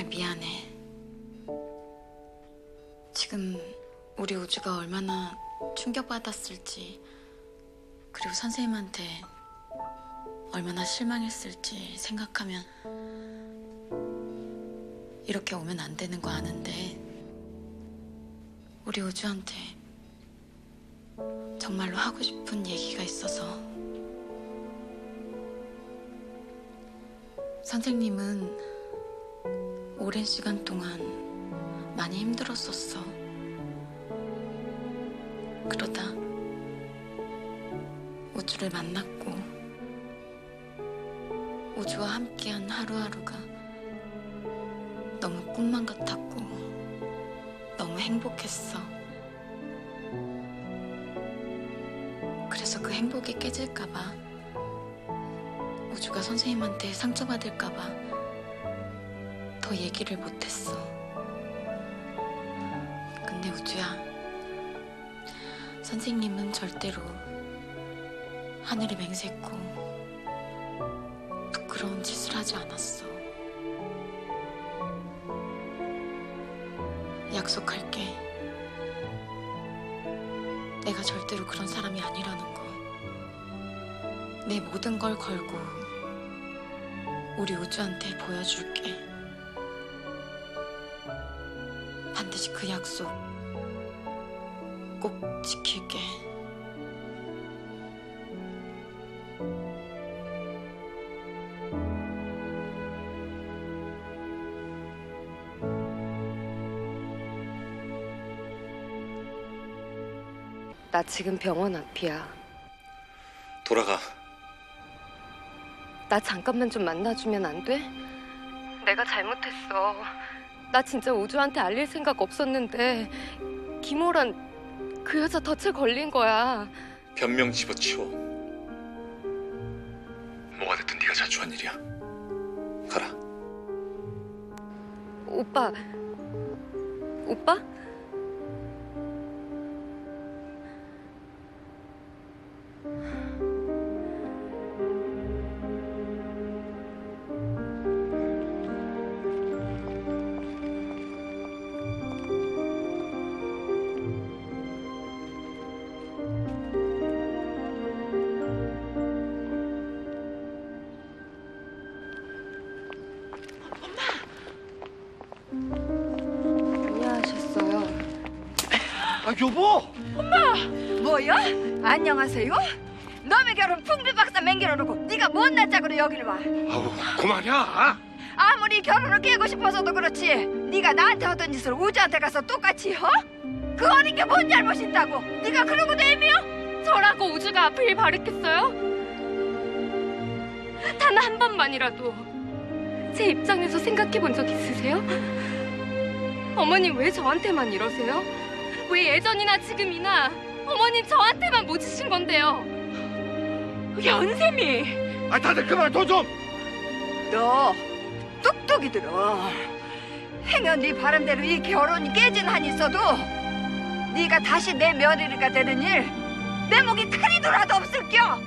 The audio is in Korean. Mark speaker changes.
Speaker 1: 정말 미안해. 지금 우리 우주가 얼마나 충격받았을지, 그리고 선생님한테 얼마나 실망했을지 생각하면 이렇게 오면 안 되는 거 아는데, 우리 우주한테 정말로 하고 싶은 얘기가 있어서. 선생님은 오랜 시간 동안 많이 힘들었었어. 그러다 우주를 만났고 우주와 함께한 하루하루가 너무 꿈만 같았고 너무 행복했어. 그래서 그 행복이 깨질까봐 우주가 선생님한테 상처받을까봐 더 얘기를 못했어. 근데 우주야, 선생님은 절대로 하늘이 맹세코 부끄러운 짓을 하지 않았어. 약속할게. 내가 절대로 그런 사람이 아니라는 거. 내 모든 걸 걸고 우리 우주한테 보여줄게. 반드시 그 약속 꼭 지킬게.
Speaker 2: 나 지금 병원 앞이야.
Speaker 3: 돌아가.
Speaker 2: 나 잠깐만 좀 만나주면 안 돼? 내가 잘못했어. 나 진짜 우주한테 알릴 생각 없었는데 김호란 그 여자 덫에 걸린 거야.
Speaker 3: 변명 집어치워. 뭐가 됐든 네가 자초한 일이야. 가라.
Speaker 2: 오빠, 오빠?
Speaker 4: 아 여보
Speaker 5: 뭐요? 안녕하세요? 너의 결혼 풍비박산 맹겨놓고 네가 못난 짝으로 여기를 와
Speaker 4: 아우 그만이야
Speaker 5: 아무리 결혼을 깨고 싶어서도 그렇지 네가 나한테 하던 짓을 우주한테 가서 똑같이 어? 그 어린 게 뭔 잘못 있다고 네가 그러고 내미요?
Speaker 2: 저라고 우주가 앞을 일 바랬겠어요? 단 한 번만이라도 제 입장에서 생각해 본 적 있으세요? 어머님 왜 저한테만 이러세요? 왜 예전이나 지금이나 어머님 저한테만 모지신 건데요? 연샘이
Speaker 4: 아 다들 그만 도좀!
Speaker 5: 너 뚝뚝이 들어. 행여 네 바람대로 이 결혼이 깨진 한 있어도 네가 다시 내 며느리가 되는 일 내 목이 칼이 돌아도 없을 겨